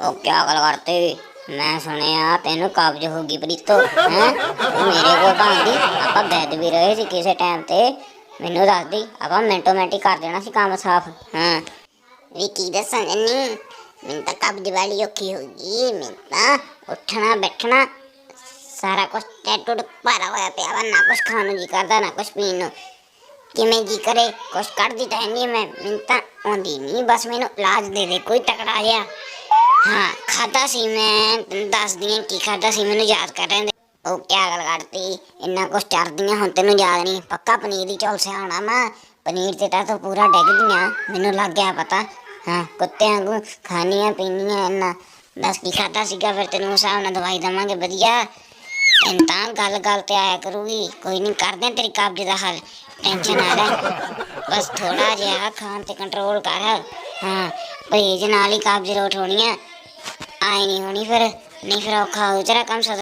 ਉਹ ਕਿਆ ਗੱਲ ਕਰਤੇ? ਮੈਂ ਸੁਣਿਆ ਤੈਨੂੰ ਕਬਜ਼ ਹੋ ਗਈ ਪ੍ਰੀਤੋ, ਹੈ? ਮੇਰੇ ਕੋਲ ਤਾਂ ਆਪਾਂ ਬੈਦ ਵੀ ਰਹੇ ਸੀ ਕਿਸੇ ਟਾਈਮ ਤੇ। ਮੈਨੂੰ ਦੱਸਦੀ ਆਪਾਂ ਮਿੰਟੋ ਮਿੰਟ ਕਰ ਦੇਣਾ ਸੀ ਕੰਮ ਸਾਫ਼, ਹਾਂ? ਵੀ ਕੀ ਦੱਸਾਂ ਜੰਨੀ ਮੈਨੂੰ ਤਾਂ ਕਬਜ਼ ਵਾਲੀ ਔਖੀ ਹੋ ਗਈ, ਮੈਨੂੰ ਤਾਂ ਉੱਠਣਾ, ਬੈਠਣਾ, ਸਾਰਾ ਕੁਝ ਟੈਟੂ ਭਰਾ ਹੋਇਆ ਪਿਆ ਵਾ, ਨਾ ਕੁਝ ਖਾਣ ਨੂੰ ਜੀ ਕਰਦਾ, ਨਾ ਕੁਝ ਪੀਣ ਨੂੰ। ਕਿਵੇਂ ਜੀ ਕਰੇ? ਕੁਛ ਕੱਢਦੀ ਤਾਂ ਹੈ ਨਹੀਂ ਮੈਂ, ਮੈਨੂੰ ਤਾਂ ਆਉਂਦੀ ਨਹੀਂ ਬਸ ਮੈਨੂੰ ਇਲਾਜ ਦੇ ਦੇ, ਕੋਈ ਤਕੜਾ ਜਿਹਾ। ਹਾਂ ਖਾਦਾ ਸੀ ਮੈਂ, ਤੈਨੂੰ ਦੱਸਦੀ ਹਾਂ ਕੀ ਖਾਦਾ ਸੀ, ਮੈਨੂੰ ਯਾਦ ਕਰ ਰਹੇ ਉਹ ਕਿਆ ਗੱਲ ਕਰਤੀ, ਇੰਨਾ ਕੁਛ ਚਰਦੀਆਂ ਹੁਣ ਤੈਨੂੰ ਯਾਦ ਨਹੀਂ। ਪੱਕਾ ਪਨੀਰ ਦੀ ਚੌਲ ਸਿਆਉਣਾ ਮੈਂ ਪਨੀਰ ਤੇ ਤਾਂ ਤੂੰ ਪੂਰਾ ਡਿੱਗਦੀਆਂ ਮੈਨੂੰ ਲੱਗ ਗਿਆ ਪਤਾ। ਹਾਂ, ਕੁੱਤਿਆਂ ਨੂੰ ਖਾਣੀਆਂ, ਪੀਣੀਆਂ, ਇੰਨਾ। ਦੱਸ ਕੀ ਖਾਦਾ ਸੀਗਾ, ਫਿਰ ਤੈਨੂੰ ਉਸ ਹਿਸਾਬ ਨਾਲ ਦਵਾਈ ਦਵਾਂਗੇ, ਵਧੀਆ। ਤੈਨੂੰ ਤਾਂ ਗੱਲ ਗੱਲ ਤੇ ਆਇਆ ਕਰੂਗੀ। ਕੋਈ ਨਹੀਂ, ਕਰਦੇ ਆਂ ਤੇਰੀ ਕਬਜ਼ ਦਾ ਹੱਲ। ਟੈਨਸ਼ਨ ਨਾ ਲੈ। ਬਸ ਥੋੜਾ ਜਿਹਾ ਖਾਣ ਤੇ ਕੰਟਰੋਲ ਕਰ। ਹਾਂ, ਪਰਹੇਜ ਨਾਲ ਹੀ ਕਬਜ਼ ਰੋਟ ਹੋਣੀ ਆ। ਆਈ ਨਹੀਂ ਹੋਣੀ ਫਿਰ ਨਹੀਂ ਫਿਰ ਔਖਾ ਹੋ ਤੇਰਾ ਕੰਮ ਸਦਾ